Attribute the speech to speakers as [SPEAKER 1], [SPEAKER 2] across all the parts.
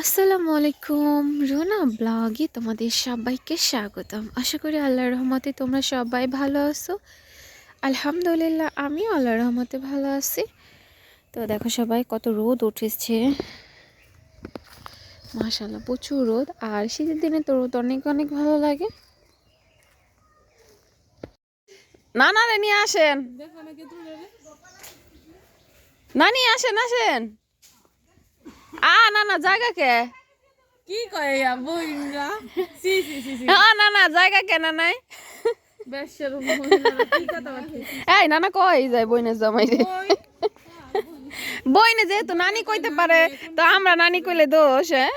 [SPEAKER 1] আসসালামু আলাইকুম। রোনা ব্লগে তোমাদের সবাইকে স্বাগতম। আশা করি আল্লাহর রহমতে তোমরা সবাই ভালো আছো। আলহামদুলিল্লাহ আমিও আল্লাহর রহমতে ভালো আছি। তো দেখো সবাই কত রোদ উঠেছে। মাশাল্লাহ প্রচুর রোদ। আর শীতের দিনে তো রোদ অনেক অনেক ভালো লাগে। না না রে নিয়ে আসেন। না নিয়ে আসেন আসেন। আ না না জায়গা কে?
[SPEAKER 2] কি কয় ইয়া বইনরা সি সি সি সি।
[SPEAKER 1] আ না না জায়গা কে না নাই?
[SPEAKER 2] বেশের মহিলারা কি কথা
[SPEAKER 1] এই না না কই যায় বইনে জামাই রে বইনে যেহেতু নানি কইতে পারে তো আমরা নানি কইলে দোষ হ্যাঁ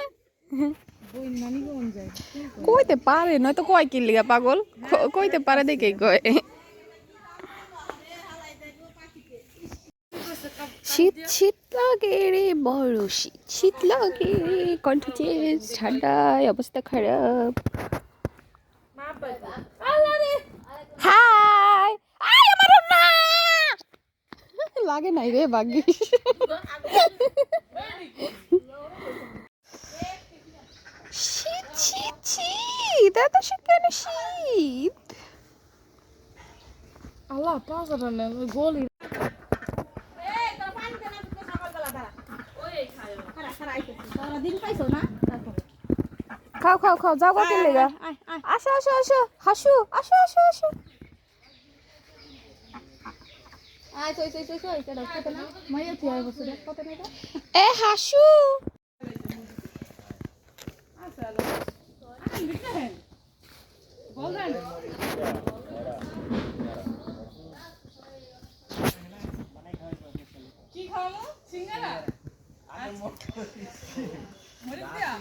[SPEAKER 1] কইতে পারে নয়তো কয় কি লিগা পাগল কইতে পারে দেখেই কয়। শীত শীত লাগে রে, বড় শীত শীত লাগে রে। কণ্ঠ চেঞ্জ ঠান্ডায়, অবস্থা খারাপ। হাই! আই লাগে নাই রে ভাগ্যিস শীত শীত শীত শীত শীত?
[SPEAKER 2] আল্লাহ পাঁচটা না গোলি
[SPEAKER 1] খাও খাও খাও যাও কত লেগা। আসো আসো আসো হাসু আসো আসো আসো। এ হাসু।
[SPEAKER 2] কি খাওয়ালো সিঙ্গারা? মরে দিয়া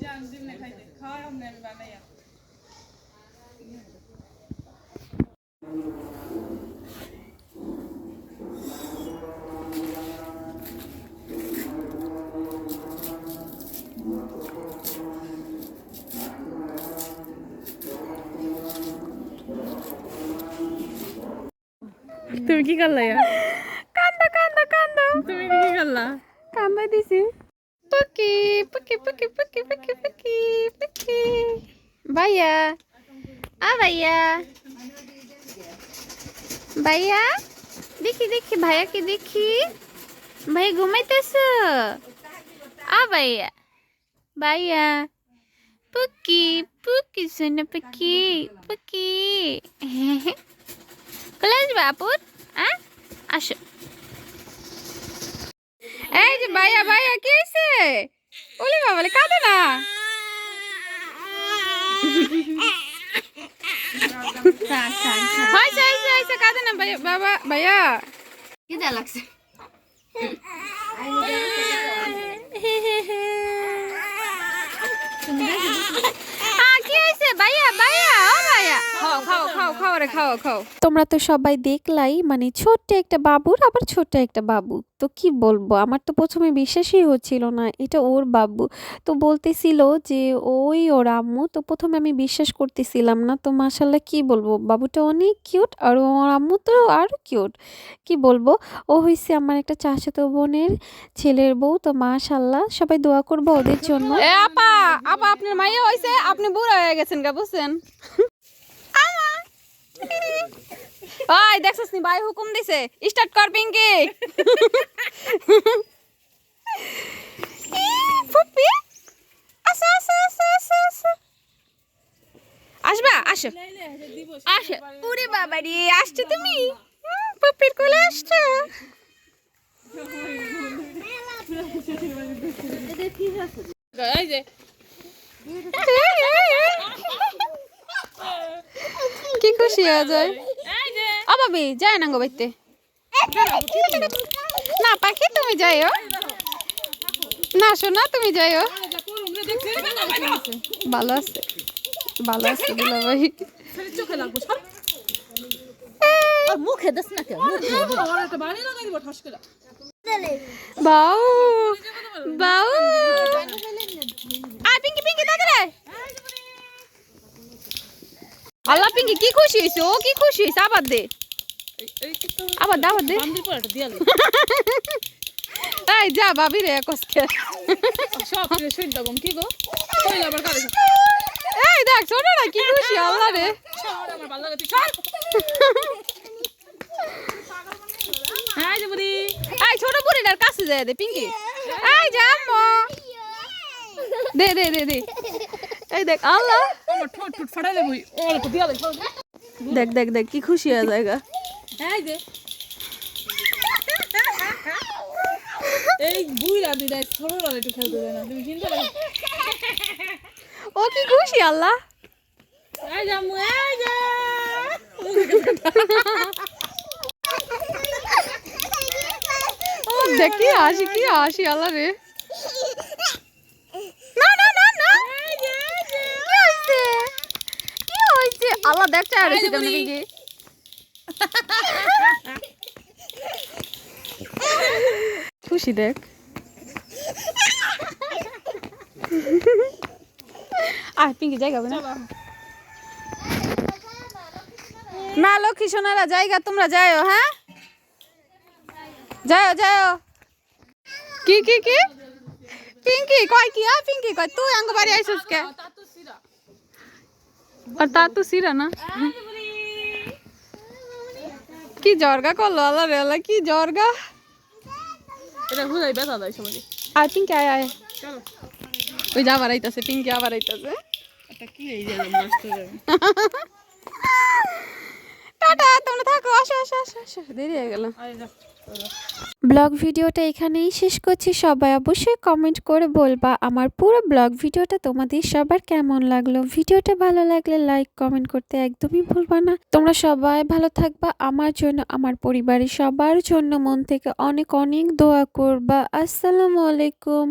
[SPEAKER 2] জান দিন না খাইতে খাওয়ার আমি আমি বানাইয়া তুমি কি করলা
[SPEAKER 1] কান্দা কান্দা কান্দা
[SPEAKER 2] তুমি কি করলা
[SPEAKER 1] কান্দা দিছি। পকি পকি পকি পকি পকি পকি পকি। ভাইয়া। আ ভাইয়া। ভাইয়া দেখি দেখি ভাইয়া কি দেখি। ভাই ঘুমাইতেছ? আ ভাইয়া। ভাইয়া। পুকি পুকি শোনা পুকি পুকি। কোলে আসবে আপুর হ্যাঁ আসো। এই যে ভাইয়া ভাইয়া কি হয়েছে ওলে বাবা কাঁদে না। হয়েছে হয়েছে হয়েছে কাঁদে না ভাইয়া বাবা ভাইয়া।
[SPEAKER 3] খিদা লাগছে?
[SPEAKER 1] আ, কি হয়েছে ভাইয়া ভাইয়া? তোমরা তো সবাই দেখলাই মানে ছোট্ট একটা বাবুর আবার ছোট্ট একটা বাবু। তো কি বলব আমার তো প্রথমে বিশ্বাসই হচ্ছিল না এটা ওর বাবু। তো বলতেছিল যে ওই ওর আম্মু। তো প্রথমে আমি বিশ্বাস করতেছিলাম না তো মাসাল্লাহ কি বলব বাবুটা অনেক কিউট আর ওর আম্মু তো আরও কিউট। কি বলব ও হয়েছে আমার একটা চাচাতো বোনের ছেলের বউ তো মাশাল্লাহ সবাই দোয়া করব ওদের জন্য। আপা আপা আপনার মাইয়া হইছে আপনি বুড়া হয়ে গেছেন গা বুঝছেন? ওই দেখছস নি? ভাই হুকুম দিছে। স্টার্ট কর পিঙ্কি। ফুপি। আসো আসো আসো আসো আসো। আসবা আসো। আসো। উরে বাবা রে আসছো তুমি? পুপির কোলে আসছো।
[SPEAKER 2] এই যে।
[SPEAKER 1] কি খুশি হয়ে যায় অবাবি যায় না গো বাইতে। না পাখি তুমি যাইও। না শোনা তুমি যাইও। ভালো আছে ভালো আছে দুলা ভাই।
[SPEAKER 3] মুখে দেস না কেউ
[SPEAKER 1] বাউ বাউ। আ পিঙ্কি পিঙ্কি দাদা আল্লাহ পিঙ্কি কি খুশি হয়েছে ও কি খুশি হয়েছে আবার দে। আবার দে আবার দে। এই যা ভাবি রে কসকে
[SPEAKER 2] সব শুনতে গম কি গো? কইলা আবার কারে?
[SPEAKER 1] এই দেখ ছোটরা কি খুশি আল্লাহ রে।
[SPEAKER 2] ছাড় আমার ভালো লাগে তুই ছাড় যে বুড়ি
[SPEAKER 1] এই ছোট বুড়িটার কাছে যায় দে পিঙ্কি। এই যা দে দে দে দে। এই দেখ আল্লাহ।
[SPEAKER 2] আমার ঠোঁট ঠোঁট
[SPEAKER 1] দেখ দেখ দেখ কি খুশি হয়ে জায়গা।
[SPEAKER 2] এই বুইরা একটু খেলতে দেয় না তুমি চিন্তা
[SPEAKER 1] ও কি খুশি আল্লাহ।
[SPEAKER 2] এই জামু এই যা।
[SPEAKER 1] দেখ হাসি কি হাসি আল্লাহ রে না না না না কি হইছে কি চাই
[SPEAKER 2] এই যে
[SPEAKER 1] কেমন খুশি দেখ। আয় পিঙ্কি জায়গা না না লক্ষ্মী সোনারা জায়গা তোমরা যাও হ্যাঁ? যাও যাও কি কি কি? পিঙ্কি কয় কি? আ পিঙ্কি কয় তুই আঙ্গ বাড়ি আইছিস কে আর তা তো সিরা না। কি জর্গা করল? আল্লাহ রে আল্লাহ কি জর্গা
[SPEAKER 2] এটা হুদাই ব্যথা দেয় সবাই
[SPEAKER 1] আর পিঙ্কি আয় আয়।
[SPEAKER 2] চলো।
[SPEAKER 1] ওই যা আবার আইতাছে পিঙ্কি আবার আইতাছে। টাটা তোমরা থাকো আসো আসো আসো আসো। দেরি হয়ে গেল। ব্লগ ভিডিওটা এখানেই শেষ করছি। সবাই অবশ্যই কমেন্ট করে বলবা আমার পুরো ব্লগ ভিডিওটা তোমাদের সবার কেমন লাগল। ভিডিওটা ভালো লাগলে লাইক কমেন্ট করতে একদমই ভুলবা না। তোমরা সবাই ভালো থাকবা। আমার জন্য, আমার পরিবারের সবার জন্য মন থেকে অনেক অনেক দোয়া করবা। আসসালামু আলাইকুম।